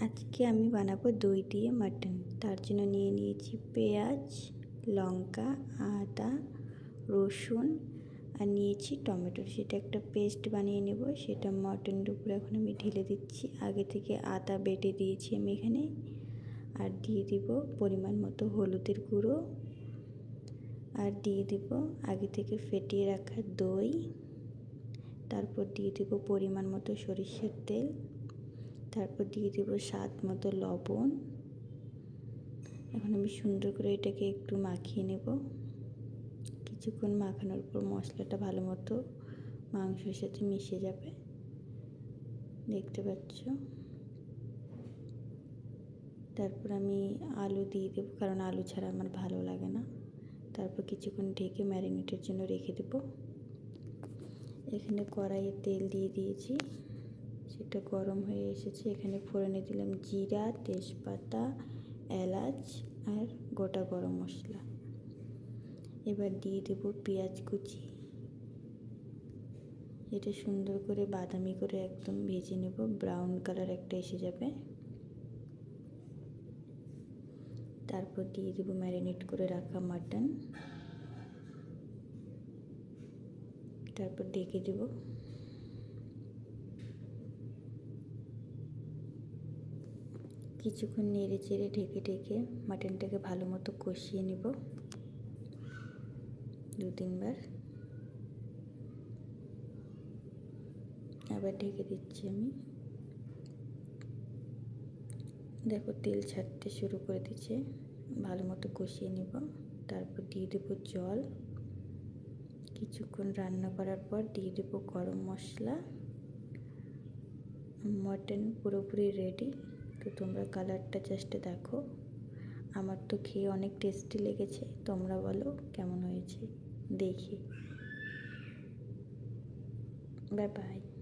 আজকে আমি বানাবো দই দিয়ে মাটন। তার জন্য নিয়ে নিয়েছি পেঁয়াজ, লঙ্কা, আদা, রসুন আর নিয়েছি টমেটো। সেটা একটা পেস্ট বানিয়ে নেব। সেটা মটনের উপরে এখন আমি ঢেলে দিচ্ছি। আগে থেকে আদা বেটে দিয়েছি আমি এখানে। আর দিয়ে দিব পরিমাণ মতো হলুদের গুঁড়ো। আর দিয়ে দিব আগে থেকে ফেটিয়ে রাখা দই। তারপর দিয়ে দেব পরিমাণ মতো সরিষার তেল। তারপর দিয়ে দেব স্বাদ মতো লবণ। এখন আমি সুন্দর করে এটাকে একটু মাখিয়ে নেব। কিছুক্ষণ মাখানোর পর মশলাটা ভালো মতো মাংসের সাথে মিশে যাবে। দেখতে পাচ্ছ? তারপর আমি আলু দিয়ে দেবো, কারণ আলু ছাড়া আমার ভালো লাগে না। তারপর কিছুক্ষণ ঢেকে ম্যারিনেটের জন্য রেখে দেব। এখানে কড়াইয়ে তেল দিয়ে দিয়েছি। সেটা গরম হয়ে এসেছে। এখানে ফোড়নে দিলাম জিরা, তেজপাতা, এলাচ আর গোটা গরম মশলা। এবার দিয়ে দেব পেঁয়াজ কুচি। এটা সুন্দর করে বাদামি করে একদম ভেজে নেব। ব্রাউন কালার একটা এসে যাবে। তারপর দিয়ে দেবো ম্যারিনেট করে রাখা মাটন। তারপর ডেকে দেব। কিছুক্ষণ নেড়ে চেড়ে ঢেকে ঢেকে মাটনটাকে ভালো মতো কষিয়ে নেব। দু তিনবার। আবার ঢেকে দিচ্ছি আমি। দেখো তেল ছাড়তে শুরু করে দিচ্ছে। ভালো মতো কষিয়ে নেব। তারপর দিয়ে দেবো জল। কিছুক্ষণ রান্না করার পর দিয়ে দেবো গরম মশলা। মটন পুরোপুরি রেডি তো তোমরা কালারটা জাস্ট দেখো। আমার তো খেয়ে অনেক টেস্টি লেগেছে, তোমরা বলো কেমন হয়েছে? দেখি। Bye bye